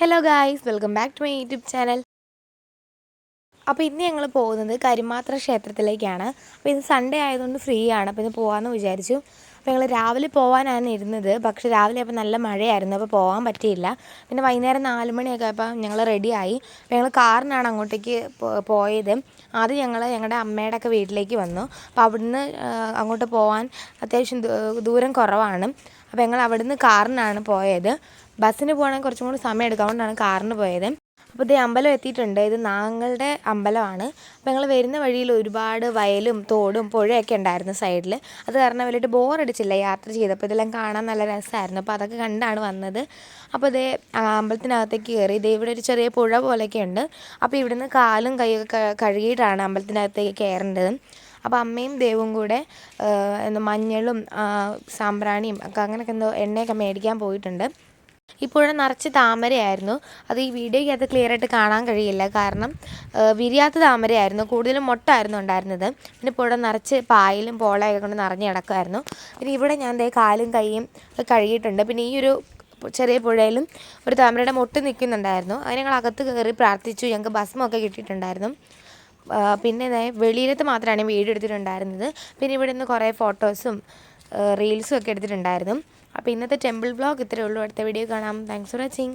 Hello guys welcome back to my YouTube channel അപ്പോൾ ഇന്ന് ഞങ്ങൾ പോകുന്നത് കരിമാത്ര ക്ഷേത്രത്തിലേക്കാണ്. അപ്പോൾ ഇന്ന് സൺഡേ ആയതുകൊണ്ട് ഫ്രീ ആണ്. അപ്പോൾ ഇന്ന് പോകാമെന്ന് വിചാരിച്ചു. അപ്പോൾ ഞങ്ങൾ രാവിലെ പോകാനാണ് ഇരുന്നത്. പക്ഷേ രാവിലെ അപ്പോൾ നല്ല മഴയായിരുന്നു. അപ്പോൾ പോകാൻ പറ്റിയില്ല. പിന്നെ വൈകുന്നേരം നാല് മണിയൊക്കെ ആയപ്പോൾ ഞങ്ങൾ റെഡിയായി അപ്പോൾ ഞങ്ങൾ കാറിനാണ് അങ്ങോട്ടേക്ക് പോയത്. ആദ്യം ഞങ്ങൾ ഞങ്ങളുടെ അമ്മയുടെ ഒക്കെ വീട്ടിലേക്ക് വന്നു. അപ്പോൾ അവിടുന്ന് അങ്ങോട്ട് പോകാൻ അത്യാവശ്യം ദൂരം കുറവാണ്. അപ്പോൾ ഞങ്ങൾ അവിടുന്ന് കാറിനാണ് പോയത്. ബസ്സിന് പോകണമെങ്കിൽ കുറച്ചും കൂടി സമയം എടുക്കും. അതുകൊണ്ടാണ് കാറിന് പോയത്. അപ്പോൾ ഇതേ അമ്പലം എത്തിയിട്ടുണ്ട്. ഇത് നാങ്ങളുടെ അമ്പലമാണ്. അപ്പോൾ ഞങ്ങൾ വരുന്ന വഴിയിൽ ഒരുപാട് വയലും തോടും പുഴയൊക്കെ ഉണ്ടായിരുന്നു സൈഡിൽ. അത് കാരണം വലിയിട്ട് ബോറടിച്ചില്ല യാത്ര ചെയ്തപ്പോൾ. ഇതെല്ലാം കാണാൻ നല്ല രസമായിരുന്നു. അപ്പോൾ അതൊക്കെ കണ്ടാണ് വന്നത്. അപ്പോൾ ഇതേ അമ്പലത്തിനകത്തേക്ക് കയറി. ഇതേ ഇവിടെ ഒരു ചെറിയ പുഴ പോലെയൊക്കെ ഉണ്ട്. അപ്പോൾ ഇവിടുന്ന് കാലും കൈയൊക്കെ കഴുകിയിട്ടാണ് അമ്പലത്തിനകത്തേക്ക് കയറേണ്ടത്. അപ്പോൾ അമ്മയും ദേവും കൂടെ എന്താ മഞ്ഞളും സാമ്പ്രാണിയും ഒക്കെ അങ്ങനെയൊക്കെ എന്തോ എണ്ണയൊക്കെ മേടിക്കാൻ പോയിട്ടുണ്ട്. ഈ പുഴ നിറച്ച് താമരയായിരുന്നു. അത് ഈ വീഡിയോയ്ക്കകത്ത് ക്ലിയർ ആയിട്ട് കാണാൻ കഴിയില്ല. കാരണം വിരിയാത്ത താമരയായിരുന്നു. കൂടുതലും മൊട്ടായിരുന്നു ഉണ്ടായിരുന്നത്. പിന്നെ പുഴ നിറച്ച് പായലും പോളയൊക്കെ കൊണ്ട് നിറഞ്ഞ് കിടക്കുമായിരുന്നു പിന്നെ ഇവിടെ ഞാൻ ദേ കാലും കൈയും കഴുകിയിട്ടുണ്ട്. പിന്നെ ഈ ഒരു ചെറിയ പുഴയിലും ഒരു താമരയുടെ മുട്ട് നിൽക്കുന്നുണ്ടായിരുന്നു. അത് ഞങ്ങൾ അകത്ത് കയറി പ്രാർത്ഥിച്ചു. ഞങ്ങൾക്ക് ഭസ്മമൊക്കെ കിട്ടിയിട്ടുണ്ടായിരുന്നു. പിന്നെ വെളിയിലത്ത് മാത്രമാണ് വീഡിയോ എടുത്തിട്ടുണ്ടായിരുന്നത്. പിന്നെ ഇവിടെ നിന്ന് കുറേ ഫോട്ടോസും റീൽസും ഒക്കെ എടുത്തിട്ടുണ്ടായിരുന്നു. അപ്പോൾ ഇന്നത്തെ ടെമ്പിൾ ബ്ലോഗ് ഇത്രയേ ഉള്ളൂ. അടുത്ത വീഡിയോ കാണാം. Thanks for watching